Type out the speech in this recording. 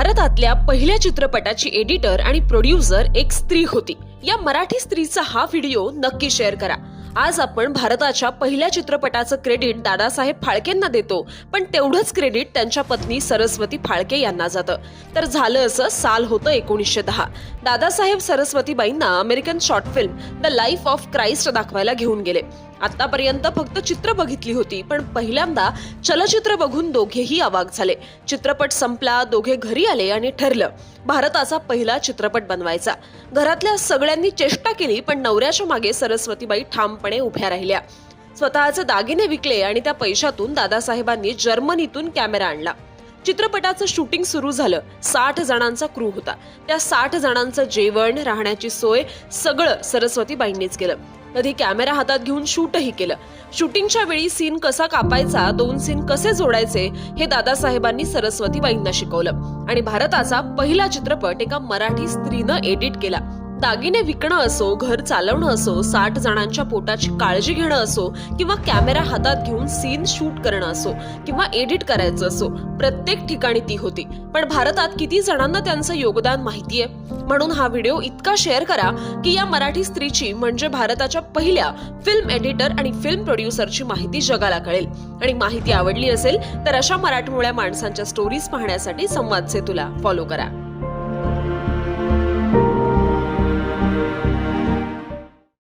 भारतातल्या पहिल्या चित्रपटाची एडिटर आणि प्रोड्युसर एक स्त्री होती. या मराठी स्त्रीचा हा व्हिडिओ नक्की शेअर करा. आज आपण भारताच्या पहिल्या चित्रपटाचं क्रेडिट दादासाहेब फाळकेंना देतो. पण तेवढंच क्रेडिट त्यांच्या पत्नी सरस्वती फाळके यांना जातं. तर झालं असं साल होतं एकोणीसशे दहा. Dadasaheb सरस्वतीबाईंना American short film the life of Christ दाखवायला घेऊन गेले. आतापर्यंत फक्त चित्र बघितली होती पण पहिल्यांदा चलचित्र बघून दोघेही अवाक झाले. चित्रपट संपला दोघे घरी आले आणि ठरलं भारताचा पहिला चित्रपट बनवायचा. घरातल्या सगळ्यांनी चेष्टा केली पण नवऱ्याच्या मागे सरस्वतीबाई ठामपणे उभ्या राहिल्या. स्वतःचे दागिने विकले आणि त्या पैशातून दादासाहेबांनी जर्मनीतून कॅमेरा आणला. चित्रपटाचं शूटिंग सुरू झालं. साठ जणांचा क्रू होता. त्या साठ जणांचं जेवण राहण्याची सोय सगळं सरस्वतीबाईंनीच केलं. कधी कॅमेरा हातात घेऊन शूटही केलं. शूटिंगच्या वेळी सीन कसा कापायचा दोन सीन कसे जोडायचे हे दादासाहेबांनी सरस्वतीबाईंना शिकवलं. आणि भारताचा पहिला चित्रपट एका मराठी स्त्रीनं एडिट केला. दागिने विकणं असो घर चालवणं असो साठ जणांच्या पोटाची काळजी घेणं असो किंवा कॅमेरा हातात घेऊन सीन शूट करणं असो किंवा एडिट करायचं असो प्रत्येक ठिकाणी ती होती. पण भारतात किती जणांना त्यांचं योगदान माहितीये? म्हणून हा व्हिडिओ इतका शेअर करा की या मराठी स्त्रीची म्हणजे भारताच्या पहिल्या फिल्म एडिटर आणि फिल्म प्रोड्युसरची माहिती जगाला कळेल. आणि माहिती आवडली असेल तर अशा मराठमोळ्या माणसांच्या स्टोरीज पाहण्यासाठी संवाद सेतूला फॉलो करा.